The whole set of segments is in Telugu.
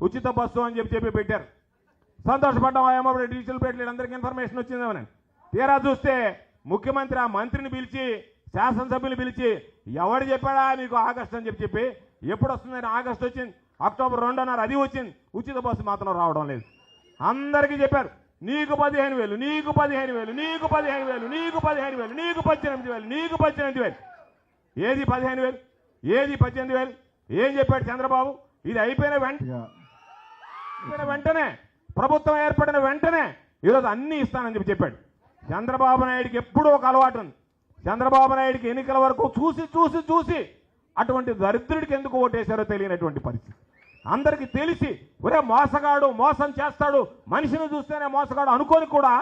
ఉచిత బస్సు అని చెప్పి చెప్పి పెట్టారు. సంతోషపడ్డాం ఏమో డిజిటల్ పెట్టలేదు అందరికీ ఇన్ఫర్మేషన్ వచ్చిందేమని తీరా చూస్తే ముఖ్యమంత్రి ఆ మంత్రిని పిలిచి శాసనసభ్యులు పిలిచి ఎవడు చెప్పాడా మీకు ఆగస్టు అని చెప్పి చెప్పి ఎప్పుడు వస్తుందని ఆగస్టు వచ్చింది అక్టోబర్ రెండున్నర అది వచ్చింది ఉచిత బస్సు మాత్రం రావడం లేదు. అందరికీ చెప్పారు నీకు పదిహేను వేలు నీకు పదిహేను వేలు నీకు పదిహేను వేలు నీకు పదిహేను వేలు నీకు పద్దెనిమిది వేలు నీకు పద్దెనిమిది వేలు. ఏది పదిహేను వేలు? ఏది పద్దెనిమిది వేలు? ఏం చెప్పాడు చంద్రబాబు? ఇది అయిపోయిన వెంట వెంటనే ప్రభుత్వం ఏర్పడిన వెంటనే ఈరోజు అన్ని ఇస్తానని చెప్పి చెప్పాడు. చంద్రబాబు నాయుడికి ఎప్పుడూ ఒక అలవాటు ఉంది చంద్రబాబు నాయుడికి ఎన్నికల వరకు చూసి చూసి చూసి అటువంటి దరిద్రుడికి ఎందుకు ఓటేశారో తెలియనటువంటి పరిస్థితి. అందరికీ తెలిసి ఒరే మోసగాడు మోసం చేస్తాడు మనిషిని చూస్తేనే మోసగాడు అనుకోని కూడా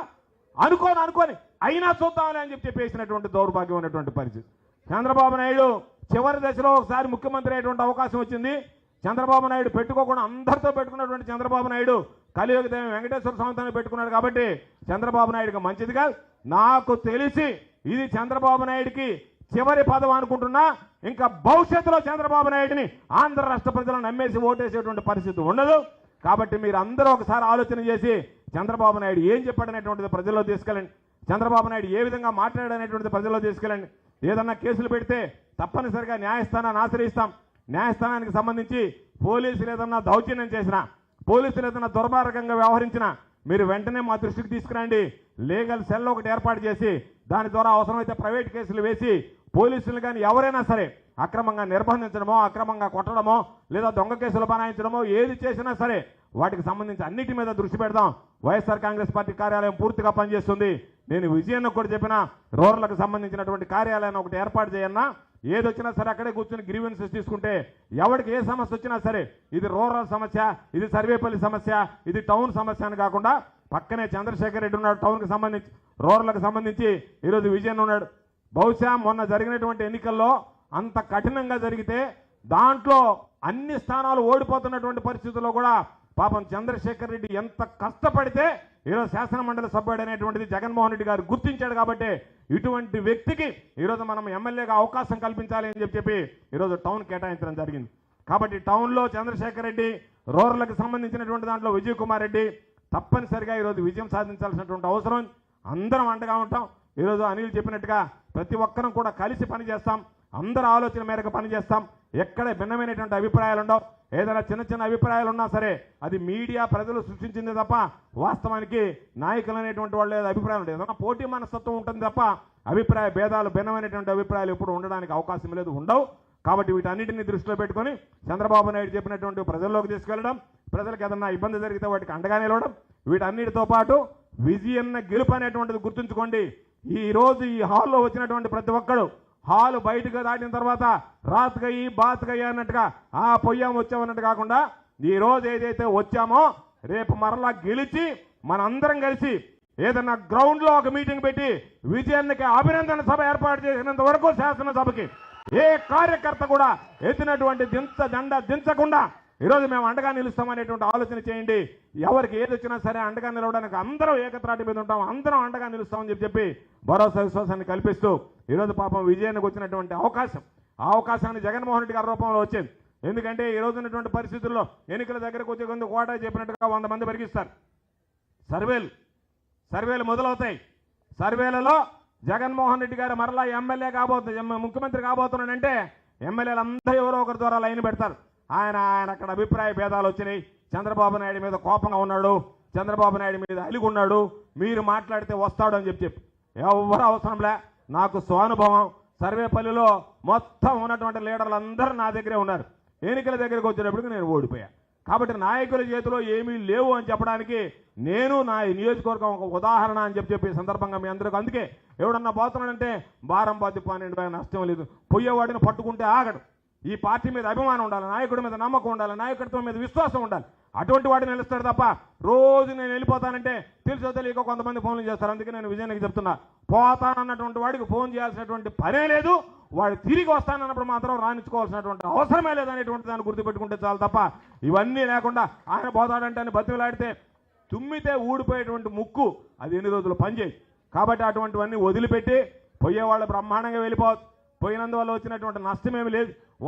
అనుకోని అనుకోని అయినా చూద్దామని అని చెప్పి చెప్పేసినటువంటి దౌర్భాగ్యం ఉన్నటువంటి పరిస్థితి. చంద్రబాబు నాయుడు చివరి దశలో ఒకసారి ముఖ్యమంత్రి అయ్యేటువంటి అవకాశం వచ్చింది. చంద్రబాబు నాయుడు పెట్టుకోకుండా అందరితో పెట్టుకున్నటువంటి చంద్రబాబు నాయుడు కలియుగ దేవి వెంకటేశ్వర స్వామితో పెట్టుకున్నాడు కాబట్టి చంద్రబాబు నాయుడుకి మంచిది కాదు. నాకు తెలిసి ఇది చంద్రబాబు నాయుడికి చివరి పదం అనుకుంటున్నా. ఇంకా భవిష్యత్తులో చంద్రబాబు నాయుడిని ఆంధ్ర రాష్ట్ర ప్రజలను నమ్మేసి ఓటేసేటువంటి పరిస్థితి ఉండదు. కాబట్టి మీరు అందరూ ఒకసారి ఆలోచన చేసి చంద్రబాబు నాయుడు ఏం చెప్పాడనేటువంటిది ప్రజల్లో తీసుకెళ్ళండి. చంద్రబాబు నాయుడు ఏ విధంగా మాట్లాడాడనేటువంటిది ప్రజల్లో తీసుకెళ్ళండి. ఏదన్నా కేసులు పెడితే తప్పనిసరిగా న్యాయస్థానాన్ని ఆశ్రయిస్తాం. న్యాయస్థానానికి సంబంధించి పోలీసులు ఏదన్నా దౌర్జన్యం చేసినా పోలీసులు ఏదైనా దుర్మార్గంగా వ్యవహరించినా మీరు వెంటనే మా దృష్టికి తీసుకురండి. లీగల్ సెల్ ఒకటి ఏర్పాటు చేసి దాని ద్వారా అవసరమైతే ప్రైవేట్ కేసులు వేసి పోలీసులు కానీ ఎవరైనా సరే అక్రమంగా నిర్బంధించడమో అక్రమంగా కొట్టడమో లేదా దొంగ కేసులు బనాయించడమో ఏది చేసినా సరే వాటికి సంబంధించి అన్నిటి మీద దృష్టి పెడదాం. వైఎస్ఆర్ కాంగ్రెస్ పార్టీ కార్యాలయం పూర్తిగా పనిచేస్తుంది. నేను విజయన్న కూడా చెప్పిన రూరల్కు సంబంధించినటువంటి కార్యాలయాన్ని ఒకటి ఏర్పాటు చేయన్నా ఏది వచ్చినా సరే అక్కడే కూర్చొని గ్రీవెన్సెస్ తీసుకుంటే ఎవరికి ఏ సమస్య వచ్చినా సరే ఇది రూరల్ సమస్య ఇది సర్వేపల్లి సమస్య ఇది టౌన్ సమస్య అని కాకుండా పక్కనే చంద్రశేఖర్ రెడ్డి ఉన్నాడు టౌన్కి సంబంధించి రూరల్కి సంబంధించి ఈరోజు విజయన్ ఉన్నాడు. బహుశా మొన్న జరిగినటువంటి ఎన్నికల్లో అంత కఠినంగా జరిగితే దాంట్లో అన్ని స్థానాలు ఓడిపోతున్నటువంటి పరిస్థితుల్లో కూడా పాపం చంద్రశేఖర్ రెడ్డి ఎంత కష్టపడితే ఈరోజు శాసనమండలి సభ్యుడు అనేటువంటిది జగన్మోహన్ రెడ్డి గారు గుర్తించాడు కాబట్టి ఇటువంటి వ్యక్తికి ఈరోజు మనం ఎమ్మెల్యేగా అవకాశం కల్పించాలి అని చెప్పి చెప్పి ఈరోజు టౌన్ కేటాయించడం జరిగింది. కాబట్టి టౌన్లో చంద్రశేఖర్ రెడ్డి రూరల్కి సంబంధించినటువంటి దాంట్లో విజయ్ కుమార్ రెడ్డి తప్పనిసరిగా ఈరోజు విజయం సాధించాల్సినటువంటి అవసరం. అందరం అండగా ఉంటాం. ఈరోజు అనిల్ చెప్పినట్టుగా ప్రతి ఒక్కరం కూడా కలిసి పనిచేస్తాం. అందరి ఆలోచన మేరకు పనిచేస్తాం. ఎక్కడ భిన్నమైనటువంటి అభిప్రాయాలు ఉండవు ఏదైనా చిన్న చిన్న అభిప్రాయాలు ఉన్నా సరే అది మీడియా ప్రజలు సృష్టించింది తప్ప వాస్తవానికి నాయకులు అనేటువంటి వాళ్ళు అభిప్రాయం లేదు. ఏదైనా పోటీ మనస్తత్వం ఉంటుంది తప్ప అభిప్రాయ భేదాలు భిన్నమైనటువంటి అభిప్రాయాలు ఎప్పుడు ఉండడానికి అవకాశం లేదు ఉండవు. కాబట్టి వీటన్నిటిని దృష్టిలో పెట్టుకొని చంద్రబాబు నాయుడు చెప్పినటువంటి ప్రజల్లోకి తీసుకెళ్ళడం ప్రజలకు ఏదన్నా ఇబ్బంది జరిగితే వాటికి అండగా నిలవడం వీటన్నిటితో పాటు విజయన్న గెలుపు అనేటువంటిది గుర్తుంచుకోండి. ఈరోజు ఈ హాల్లో వచ్చినటువంటి ప్రతి ఒక్కడు హాలు బయటకు దాటిన తర్వాత రాత్గయ్యి బాత్గయ్యి అన్నట్టుగా ఆ పొయ్యాం వచ్చామన్నట్టు కాకుండా ఈ రోజు ఏదైతే వచ్చామో రేపు మరలా గెలిచి మనందరం కలిసి ఏదన్నా గ్రౌండ్లో ఒక మీటింగ్ పెట్టి విజయానికి అభినందన సభ ఏర్పాటు చేసినంత వరకు శాసనసభకి ఏ కార్యకర్త కూడా ఎత్తినటువంటి దించ దండ దించకుండా ఈరోజు మేము అండగా నిలుస్తామనేటువంటి ఆలోచన చేయండి. ఎవరికి ఏది వచ్చినా సరే అండగా నిలవడానికి అందరం ఏకత్రాటి మీద ఉంటాం. అందరం అండగా నిలుస్తామని చెప్పి చెప్పి భరోసా విశ్వాసాన్ని కల్పిస్తూ ఈరోజు పాపం విజయానికి వచ్చినటువంటి అవకాశం. ఆ అవకాశాన్ని జగన్మోహన్ రెడ్డి గారి రూపంలో వచ్చింది. ఎందుకంటే ఈ రోజు ఉన్నటువంటి పరిస్థితుల్లో ఎన్నికల దగ్గరకు వచ్చే ముందు కోటా చెప్పినట్టుగా వంద మంది పెరిగిస్తారు. సర్వేలు సర్వేలు మొదలవుతాయి. సర్వేలలో జగన్మోహన్ రెడ్డి గారు మరలా ఎమ్మెల్యే కాబోతుంది ముఖ్యమంత్రి కాబోతున్నాడంటే ఎమ్మెల్యేలు అందరూ ఎవరో ఒకరి ద్వారా లైన్ పెడతారు. ఆయన ఆయన అక్కడ అభిప్రాయ భేదాలు వచ్చినాయి. చంద్రబాబు నాయుడు మీద కోపంగా ఉన్నాడు. చంద్రబాబు నాయుడు మీద అలిగి ఉన్నాడు. మీరు మాట్లాడితే వస్తాడు అని చెప్పి చెప్పి. ఎవరు అవసరంలే నాకు స్వానుభవం. సర్వేపల్లిలో మొత్తం ఉన్నటువంటి లీడర్లందరూ నా దగ్గరే ఉన్నారు. ఎన్నికల దగ్గరికి వచ్చేటప్పటికి నేను ఓడిపోయా. కాబట్టి నాయకుల చేతిలో ఏమీ లేవు అని చెప్పడానికి నేను నా నియోజకవర్గం ఒక ఉదాహరణ అని చెప్పి చెప్పే సందర్భంగా మీ అందరికీ అందుకే ఎవడన్నా పోతున్నాడంటే భారం బాధ్య పన్నెండు నష్టం లేదు. పొయ్యేవాడిని పట్టుకుంటే ఆగడు. ఈ పార్టీ మీద అభిమానం ఉండాలి నాయకుడి మీద నమ్మకం ఉండాలి నాయకత్వం మీద విశ్వాసం ఉండాలి. అటువంటి వాడిని నిలుస్తాడు తప్ప రోజు నేను వెళ్ళిపోతానంటే తెలుసో తెలియక కొంతమంది ఫోన్లు చేస్తారు. అందుకే నేను విజయానికి చెప్తున్నా పోతానన్నటువంటి వాడికి ఫోన్ చేయాల్సినటువంటి పనే లేదు. వాడు తిరిగి వస్తానన్నప్పుడు మాత్రం రాణించుకోవాల్సినటువంటి అవసరమే లేదనేటువంటి దాన్ని గుర్తుపెట్టుకుంటే చాలు తప్ప ఇవన్నీ లేకుండా ఆయన పోతాడంటే అని బతిలాడితే తుమ్మితే ఊడిపోయేటువంటి ముక్కు అది ఎన్ని రోజులు పనిచేయి కాబట్టి అటువంటివన్నీ వదిలిపెట్టి పోయేవాళ్ళు బ్రహ్మాండంగా వెళ్ళిపోవచ్చు. పోయినందువల్ల వచ్చినటువంటి నష్టమేమి లేదు.